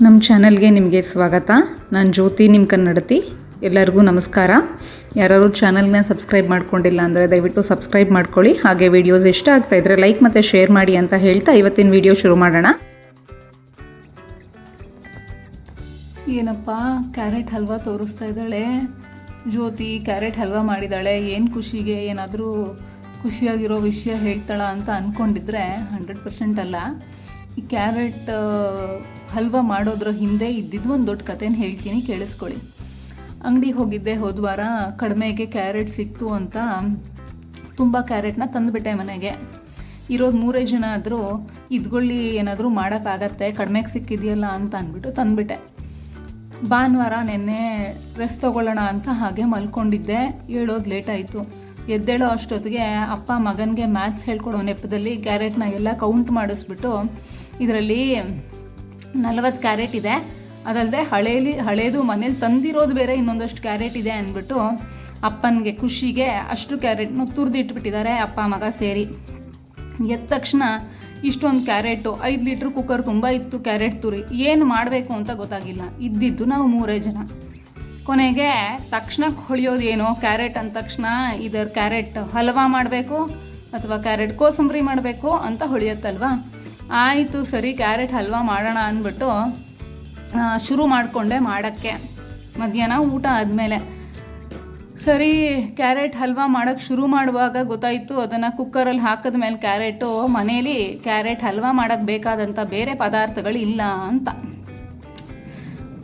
ನಮ್ಮ ಚಾನಲ್ಗೆ ನಿಮಗೆ ಸ್ವಾಗತ. ನಾನು ಜ್ಯೋತಿ ನಿಮ್ಮ ಕನ್ನಡತಿ. ಎಲ್ಲರಿಗೂ ನಮಸ್ಕಾರ. ಯಾರು ಚಾನಲ್ನ ಸಬ್ಸ್ಕ್ರೈಬ್ ಮಾಡ್ಕೊಂಡಿಲ್ಲ ಅಂದರೆ ದಯವಿಟ್ಟು ಸಬ್ಸ್ಕ್ರೈಬ್ ಮಾಡ್ಕೊಳ್ಳಿ. ಹಾಗೆ ವಿಡಿಯೋಸ್ ಇಷ್ಟ ಆಗ್ತಾ ಇದ್ರೆ ಲೈಕ್ ಮತ್ತು ಶೇರ್ ಮಾಡಿ ಅಂತ ಹೇಳ್ತಾ ಇವತ್ತಿನ ವಿಡಿಯೋ ಶುರು ಮಾಡೋಣ. ಏನಪ್ಪ, ಕ್ಯಾರೆಟ್ ಹಲ್ವಾ ತೋರಿಸ್ತಾ ಇದ್ದಾಳೆ. ಜ್ಯೋತಿ ಕ್ಯಾರೆಟ್ ಹಲ್ವಾ ಮಾಡಿದ್ದಾಳೆ ಏನು ಖುಷಿಗೆ ಏನಾದರೂ ಖುಷಿಯಾಗಿರೋ ವಿಷಯ ಹೇಳ್ತಾಳ ಅಂತ ಅಂದ್ಕೊಂಡಿದ್ರೆ ಹಂಡ್ರೆಡ್ ಪರ್ಸೆಂಟ್ ಅಲ್ಲ. ಈ ಕ್ಯಾರೆಟ್ ಹಲ್ವ ಮಾಡೋದ್ರ ಹಿಂದೆ ಇದ್ದಿದ್ದು ಒಂದು ದೊಡ್ಡ ಕಥೆನ ಹೇಳ್ತೀನಿ, ಕೇಳಿಸ್ಕೊಳ್ಳಿ. ಅಂಗಡಿಗೆ ಹೋಗಿದ್ದೆ ಹೋದ ವಾರ, ಕಡಿಮೆಗೆ ಕ್ಯಾರೆಟ್ ಸಿಕ್ತು ಅಂತ ತುಂಬ ಕ್ಯಾರೆಟ್ನ ತಂದುಬಿಟ್ಟೆ ಮನೆಗೆ. ಇರೋದು ಮೂರೇ ಜನ ಆದರೂ, ಇದ್ಗೊಳ್ಳಿ ಏನಾದರೂ ಮಾಡೋಕ್ಕಾಗತ್ತೆ, ಕಡಿಮೆಗೆ ಸಿಕ್ಕಿದೆಯಲ್ಲ ಅಂತ ಅಂದ್ಬಿಟ್ಟು ತಂದುಬಿಟ್ಟೆ. ಭಾನುವಾರ ನಿನ್ನೆ ರೆಸ್ಟ್ ತೊಗೊಳ್ಳೋಣ ಅಂತ ಹಾಗೆ ಮಲ್ಕೊಂಡಿದ್ದೆ, ಹೇಳೋದು ಲೇಟ್ ಆಯಿತು. ಎದ್ದೇಳೋ ಅಷ್ಟೊತ್ತಿಗೆ ಅಪ್ಪ ಮಗನಿಗೆ ಮ್ಯಾಥ್ಸ್ ಹೇಳ್ಕೊಡೋ ನೆಪದಲ್ಲಿ ಕ್ಯಾರೆಟ್ನ ಎಲ್ಲ ಕೌಂಟ್ ಮಾಡಿಸ್ಬಿಟ್ಟು ಇದರಲ್ಲಿ ನಲವತ್ತು ಕ್ಯಾರೆಟ್ ಇದೆ. ಅದಲ್ಲದೆ ಹಳೇಲಿ, ಹಳೇದು ಮನೇಲಿ ತಂದಿರೋದು ಬೇರೆ, ಇನ್ನೊಂದಷ್ಟು ಕ್ಯಾರೆಟ್ ಇದೆ ಅಂದ್ಬಿಟ್ಟು ಅಪ್ಪನಿಗೆ ಖುಷಿಗೆ ಅಷ್ಟು ಕ್ಯಾರೆಟ್ನು ತುರಿದಿಟ್ಬಿಟ್ಟಿದ್ದಾರೆ ಅಪ್ಪ, ಮಗ ಸೇರಿ. ಎದ್ದ ತಕ್ಷಣ ಇಷ್ಟೊಂದು ಕ್ಯಾರೆಟು, ಐದು ಲೀಟ್ರ್ ಕುಕ್ಕರ್ ತುಂಬ ಇತ್ತು ಕ್ಯಾರೆಟ್ ತುರಿ. ಏನು ಮಾಡಬೇಕು ಅಂತ ಗೊತ್ತಾಗಿಲ್ಲ. ಇದ್ದಿದ್ದು ನಾವು ಮೂರೇ ಜನ. ಕೊನೆಗೆ ತಕ್ಷಣ ಹೊಳಿಯೋದು ಏನು? ಕ್ಯಾರೆಟ್ ಅಂದ ತಕ್ಷಣ ಇದರ ಕ್ಯಾರೆಟ್ ಹಲ್ವಾ ಮಾಡಬೇಕು ಅಥವಾ ಕ್ಯಾರೆಟ್ ಕೋಸಂಬರಿ ಮಾಡಬೇಕು ಅಂತ ಹೊಳಿಯತ್ತಲ್ವಾ? ಆಯಿತು, ಸರಿ, ಕ್ಯಾರೆಟ್ ಹಲ್ವಾ ಮಾಡೋಣ ಅಂದ್ಬಿಟ್ಟು ಶುರು ಮಾಡಿಕೊಂಡೆ ಮಾಡೋಕ್ಕೆ. ಮಧ್ಯಾಹ್ನ ಊಟ ಆದಮೇಲೆ. ಸರಿ, ಕ್ಯಾರೆಟ್ ಹಲ್ವಾ ಮಾಡೋಕ್ಕೆ ಶುರು ಮಾಡುವಾಗ ಗೊತ್ತಾಯಿತು, ಅದನ್ನು ಕುಕ್ಕರಲ್ಲಿ ಹಾಕಿದ ಮೇಲೆ ಕ್ಯಾರೆಟು, ಮನೇಲಿ ಕ್ಯಾರೆಟ್ ಹಲ್ವಾ ಮಾಡೋಕ್ಕೆ ಬೇಕಾದಂಥ ಬೇರೆ ಪದಾರ್ಥಗಳು ಇಲ್ಲ ಅಂತ.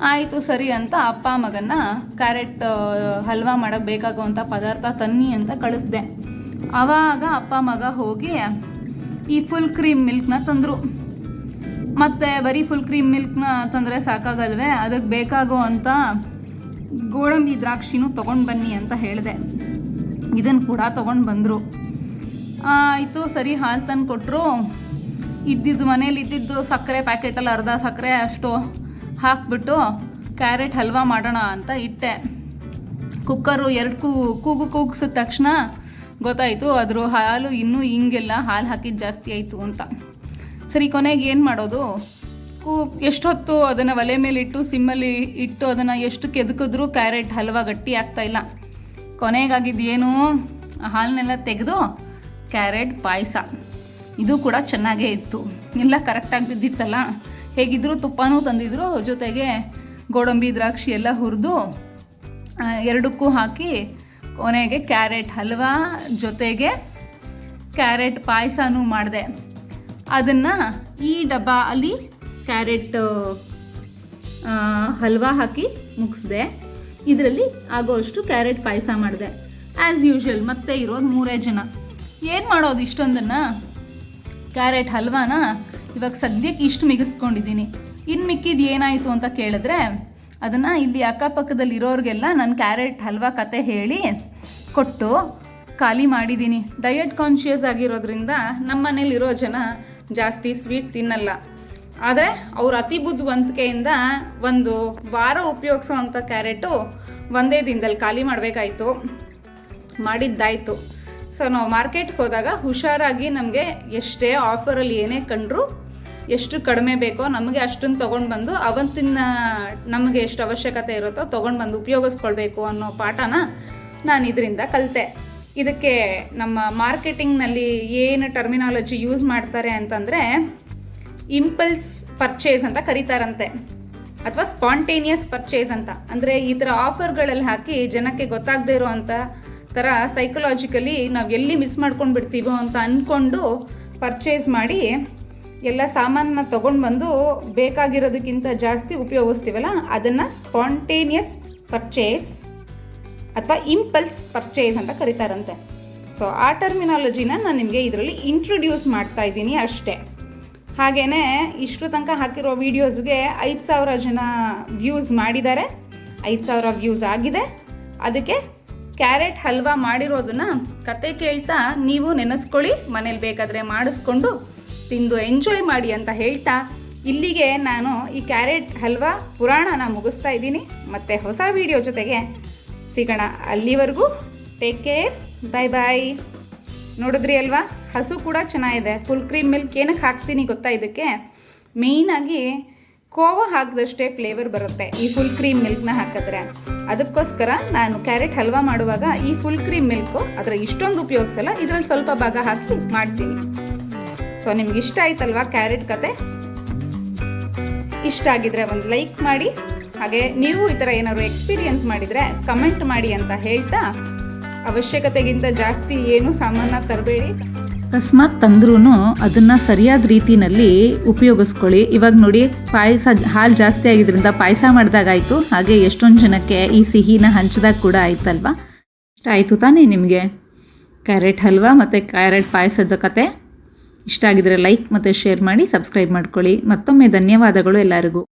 ಆಯಿತು, ಸರಿ ಅಂತ ಅಪ್ಪ ಮಗನ ಕ್ಯಾರೆಟ್ ಹಲ್ವಾ ಮಾಡೋಕ್ಕೆ ಬೇಕಾಗುವಂಥ ಪದಾರ್ಥ ತನ್ನಿ ಅಂತ ಕಳಿಸ್ದೆ. ಆವಾಗ ಅಪ್ಪ ಮಗ ಹೋಗಿ ಈ ಫುಲ್ ಕ್ರೀಮ್ ಮಿಲ್ಕ್ನ ತಂದರು. ಮತ್ತು ಬರೀ ಫುಲ್ ಕ್ರೀಮ್ ಮಿಲ್ಕ್ನ ತಂದರೆ ಸಾಕಾಗಲ್ವೇ? ಅದಕ್ಕೆ ಬೇಕಾಗೋ ಅಂತ ಗೋಡಂಬಿ ದ್ರಾಕ್ಷಿನೂ ತೊಗೊಂಡು ಬನ್ನಿ ಅಂತ ಹೇಳಿದೆ. ಇದನ್ನು ಕೂಡ ತೊಗೊಂಡು ಬಂದರು. ಆಯಿತು, ಸರಿ, ಹಾಲು ತಂದು ಕೊಟ್ಟರು ಇದ್ದಿದ್ದು ಮನೇಲಿ ಇದ್ದಿದ್ದು ಸಕ್ಕರೆ ಪ್ಯಾಕೆಟಲ್ಲಿ ಅರ್ಧ ಸಕ್ಕರೆ ಅಷ್ಟು ಹಾಕ್ಬಿಟ್ಟು ಕ್ಯಾರೆಟ್ ಹಲ್ವಾ ಮಾಡೋಣ ಅಂತ ಇಟ್ಟೆ. ಕುಕ್ಕರು ಎರಡು ಕೂ, ಕೂಗು ಕೂಗಿಸಿದ ತಕ್ಷಣ ಗೊತ್ತಾಯಿತು. ಅದ್ರ ಹಾಲು ಇನ್ನೂ ಹಿಂಗೆಲ್ಲ ಹಾಲು ಹಾಕಿದ್ದು ಜಾಸ್ತಿ ಆಯಿತು ಅಂತ. ಸರಿ, ಕೊನೆಗೆ ಏನು ಮಾಡೋದು? ಕೂ, ಎಷ್ಟೊತ್ತು ಅದನ್ನು ಒಲೆ ಮೇಲೆ ಇಟ್ಟು ಸಿಮ್ಮಲ್ಲಿ ಇಟ್ಟು ಅದನ್ನು ಎಷ್ಟು ಕೆದಕಿದ್ರೂ ಕ್ಯಾರೆಟ್ ಹಲ್ವಾ ಗಟ್ಟಿ ಆಗ್ತಾ ಇಲ್ಲ. ಕೊನೆಗಾಗಿದ್ದು ಏನು? ಹಾಲನ್ನೆಲ್ಲ ತೆಗೆದು ಕ್ಯಾರೆಟ್, ಪಾಯಸ. ಇದು ಕೂಡ ಚೆನ್ನಾಗೇ ಇತ್ತು. ಎಲ್ಲ ಕರೆಕ್ಟಾಗಿ ಬಿದ್ದಿತ್ತಲ್ಲ? ಹೇಗಿದ್ದರೂ ತುಪ್ಪನೂ ತಂದಿದ್ರು. ಜೊತೆಗೆ ಗೋಡಂಬಿ, ದ್ರಾಕ್ಷಿ ಎಲ್ಲ ಹುರಿದು ಎರಡಕ್ಕೂ ಹಾಕಿ ಕೊನೆಗೆ ಕ್ಯಾರೆಟ್ ಹಲ್ವಾ ಜೊತೆಗೆ ಕ್ಯಾರೆಟ್ ಪಾಯಸನೂ ಮಾಡಿದೆ. ಅದನ್ನು ಈ ಡಬ್ಬ ಅಲ್ಲಿ ಕ್ಯಾರೆಟ್ ಹಲ್ವಾ ಹಾಕಿ ಮುಗಿಸ್ದೆ. ಇದರಲ್ಲಿ ಆಗೋಷ್ಟು ಕ್ಯಾರೆಟ್ ಪಾಯಸ ಮಾಡಿದೆ. ಆ್ಯಸ್ ಯೂಶ್ವಲ್ ಮತ್ತೆ ಇರೋದು ಮೂರೇ ಜನ. ಏನು ಮಾಡೋದು ಇಷ್ಟೊಂದನ್ನು? ಕ್ಯಾರೆಟ್ ಹಲ್ವಾನ ಇವಾಗ ಸದ್ಯಕ್ಕೆ ಇಷ್ಟು ಮಿಗಿಸ್ಕೊಂಡಿದ್ದೀನಿ. ಇನ್ನು ಮಿಕ್ಕಿದ್ದು ಏನಾಯಿತು ಅಂತ ಕೇಳಿದ್ರೆ ಅದನ್ನು ಇಲ್ಲಿ ಅಕ್ಕಪಕ್ಕದಲ್ಲಿ ಇರೋರಿಗೆಲ್ಲ ನಾನು ಕ್ಯಾರೆಟ್ ಹಲ್ವಾ ಕತೆ ಹೇಳಿ ಕೊಟ್ಟು ಖಾಲಿ ಮಾಡಿದ್ದೀನಿ ಡಯಟ್ ಕಾನ್ಷಿಯಸ್ ಆಗಿರೋದ್ರಿಂದ ನಮ್ಮ ಮನೇಲಿರೋ ಜನ ಜಾಸ್ತಿ ಸ್ವೀಟ್ ತಿನ್ನಲ್ಲ. ಆದರೆ ಅವ್ರ ಅತಿ ಬುದ್ಧಿವಂತಿಕೆಯಿಂದ ಒಂದು ವಾರ ಉಪಯೋಗಿಸೋ ಅಂಥ ಕ್ಯಾರೆಟು ಒಂದೇ ದಿನದಲ್ಲಿ ಖಾಲಿ ಮಾಡಬೇಕಾಯ್ತು. ಮಾಡಿದ್ದಾಯಿತು. ಸೊ ನಾವು ಮಾರ್ಕೆಟ್ಗೆ ಹೋದಾಗ ಹುಷಾರಾಗಿ ನಮಗೆ ಎಷ್ಟೇ ಆಫರಲ್ಲಿ ಏನೇ ಕಂಡ್ರು ಎಷ್ಟು ಕಡಿಮೆ ಬೇಕೋ ನಮಗೆ ಅಷ್ಟನ್ನು ತೊಗೊಂಡು ಬಂದು ಅವತ್ತಿನ ನಮಗೆ ಎಷ್ಟು ಅವಶ್ಯಕತೆ ಇರುತ್ತೋ ತೊಗೊಂಡು ಬಂದು ಉಪಯೋಗಿಸ್ಕೊಳ್ಬೇಕು ಅನ್ನೋ ಪಾಠನ ನಾನು ಇದರಿಂದ ಕಲಿತೆ. ಇದಕ್ಕೆ ನಮ್ಮ ಮಾರ್ಕೆಟಿಂಗ್ನಲ್ಲಿ ಏನು ಟರ್ಮಿನಾಲಜಿ ಯೂಸ್ ಮಾಡ್ತಾರೆ ಅಂತಂದರೆ ಇಂಪಲ್ಸ್ ಪರ್ಚೇಸ್ ಅಂತ ಕರೀತಾರಂತೆ. ಅಥವಾ ಸ್ಪಾಂಟೇನಿಯಸ್ ಪರ್ಚೇಸ್ ಅಂತ. ಅಂದರೆ ಈ ಥರ ಆಫರ್ಗಳಲ್ಲಿ ಹಾಕಿ ಜನಕ್ಕೆ ಗೊತ್ತಾಗದೇ ಇರೋ ಅಂಥ ಥರ ಸೈಕಲಾಜಿಕಲಿ ನಾವು ಎಲ್ಲಿ ಮಿಸ್ ಮಾಡ್ಕೊಂಡು ಬಿಡ್ತೀವೋ ಅಂತ ಅಂದ್ಕೊಂಡು ಪರ್ಚೇಸ್ ಮಾಡಿ ಎಲ್ಲ ಸಾಮಾನನ್ನ ತಗೊಂಡು ಬಂದು ಬೇಕಾಗಿರೋದಕ್ಕಿಂತ ಜಾಸ್ತಿ ಉಪಯೋಗಿಸ್ತೀವಲ್ಲ, ಅದನ್ನು ಸ್ಪಾಂಟೇನಿಯಸ್ ಪರ್ಚೇಸ್ ಅಥವಾ ಇಂಪಲ್ಸ್ ಪರ್ಚೇಸ್ ಅಂತ ಕರೀತಾರಂತೆ. ಸೊ ಆ ಟರ್ಮಿನಾಲಜಿನ ನಾನು ನಿಮಗೆ ಇದರಲ್ಲಿ ಇಂಟ್ರೊಡ್ಯೂಸ್ ಮಾಡ್ತಾ ಇದ್ದೀನಿ ಅಷ್ಟೇ. ಹಾಗೇ ಇಷ್ಟು ತನಕ ಹಾಕಿರೋ ವೀಡಿಯೋಸ್ಗೆ ಐದು ಸಾವಿರ ಜನ ವ್ಯೂಸ್ ಮಾಡಿದ್ದಾರೆ. ಐದು ಸಾವಿರ ವ್ಯೂಸ್ ಆಗಿದೆ. ಅದಕ್ಕೆ ಕ್ಯಾರೆಟ್ ಹಲ್ವಾ ಮಾಡಿರೋದನ್ನ ಕತೆ ಕೇಳ್ತಾ ನೀವು ನೆನೆಸ್ಕೊಳ್ಳಿ, ಮನೇಲಿ ಬೇಕಾದರೆ ಮಾಡಿಸ್ಕೊಂಡು ತಿಂದು ಎಂಜಾಯ್ ಮಾಡಿ ಅಂತ ಹೇಳ್ತಾ ಇಲ್ಲಿಗೆ ನಾನು ಈ ಕ್ಯಾರೆಟ್ ಹಲ್ವಾ ಪುರಾಣನ ಮುಗಿಸ್ತಾ ಇದ್ದೀನಿ. ಮತ್ತು ಹೊಸ ವಿಡಿಯೋ ಜೊತೆಗೆ ಸಿಗೋಣ ಅಲ್ಲಿವರೆಗೂ. ಟೇಕ್ ಕೇರ್ ಬಾಯ್ ಬಾಯ್ ನೋಡಿದ್ರಿ ಅಲ್ವಾ? ಹಸು ಕೂಡ ಚೆನ್ನಾಗಿದೆ. ಫುಲ್ ಕ್ರೀಮ್ ಮಿಲ್ಕ್ ಏನಕ್ಕೆ ಹಾಕ್ತೀನಿ ಗೊತ್ತಾ ಇದಕ್ಕೆ? ಮೇಯ್ನಾಗಿ ಕೋವಾ ಹಾಕಿದಷ್ಟೇ ಫ್ಲೇವರ್ ಬರುತ್ತೆ ಈ ಫುಲ್ ಕ್ರೀಮ್ ಮಿಲ್ಕ್ನ ಹಾಕಿದ್ರೆ. ಅದಕ್ಕೋಸ್ಕರ ನಾನು ಕ್ಯಾರೆಟ್ ಹಲ್ವಾ ಮಾಡುವಾಗ ಈ ಫುಲ್ ಕ್ರೀಮ್ ಮಿಲ್ಕು ಅದರ ಇಷ್ಟೊಂದು ಉಪಯೋಗಿಸಲ್ಲ. ಇದರಲ್ಲಿ ಸ್ವಲ್ಪ ಭಾಗ ಹಾಕಿ ಮಾಡ್ತೀನಿ. ಸೊ ನಿಮ್ಗೆ ಇಷ್ಟ ಆಯ್ತಲ್ವಾ ಕ್ಯಾರೆಟ್ ಕತೆ? ಇಷ್ಟ ಆಗಿದ್ರೆ ಒಂದು ಲೈಕ್ ಮಾಡಿ. ಹಾಗೆ ನೀವು ಈ ಥರ ಏನಾದ್ರು ಎಕ್ಸ್ಪೀರಿಯನ್ಸ್ ಮಾಡಿದರೆ ಕಮೆಂಟ್ ಮಾಡಿ ಅಂತ ಹೇಳ್ತಾ ಅವಶ್ಯಕತೆಗಿಂತ ಜಾಸ್ತಿ ಏನು ಸಾಮಾನ ತರಬೇಡಿ. ಅಕಸ್ಮಾತ್ ತಂದ್ರೂ ಅದನ್ನ ಸರಿಯಾದ ರೀತಿನಲ್ಲಿ ಉಪಯೋಗಿಸ್ಕೊಳ್ಳಿ. ಇವಾಗ ನೋಡಿ, ಪಾಯಸ ಹಾಲು ಜಾಸ್ತಿ ಆಗಿದ್ರಿಂದ ಪಾಯಸ ಮಾಡಿದಾಗಾಯ್ತು ಹಾಗೆ ಎಷ್ಟೊಂದು ಜನಕ್ಕೆ ಈ ಸಿಹಿನ ಹಂಚಿದಾಗ ಕೂಡ ಆಯ್ತಲ್ವಾ? ಇಷ್ಟ ಆಯಿತು ತಾನೇ ನಿಮಗೆ? ಕ್ಯಾರೆಟ್ ಹಲ್ವಾ ಮತ್ತು ಕ್ಯಾರೆಟ್ ಪಾಯಸದ ಕತೆ? ಇಷ್ಟ ಆಗಿದ್ರೆ ಲೈಕ್ ಮತ್ತು ಶೇರ್ ಮಾಡಿ ಸಬ್ಸ್ಕ್ರೈಬ್ ಮಾಡ್ಕೊಳ್ಳಿ. ಮತ್ತೊಮ್ಮೆ ಧನ್ಯವಾದಗಳು ಎಲ್ಲರಿಗೂ.